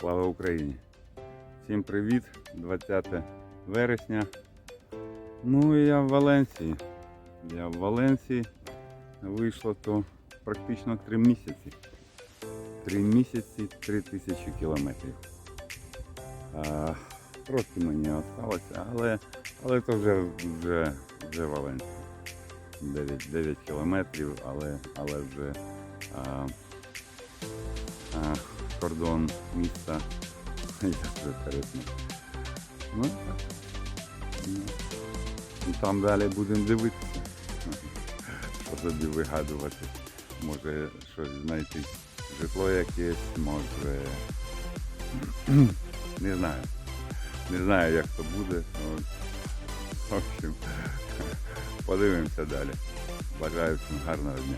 Слава Україні! Всім привіт! 20 вересня. Ну і я в Валенсії. Я в Валенсії. Вийшло то практично 3 місяці. 3 місяці, 3 тисячі кілометрів. А, мені залишилося, але, але то вже, вже, вже Валенсія. 9, 9 кілометрів, але, але вже а, кордон міста. Я вже перетнув. Ну. Ну, І там далі будемо дивитися. Що собі вигадувати. Може щось знайти. Житло якесь, може. Не знаю. Не знаю, як то буде. От. В общем, подивимося далі. Бажаю всім гарного дня.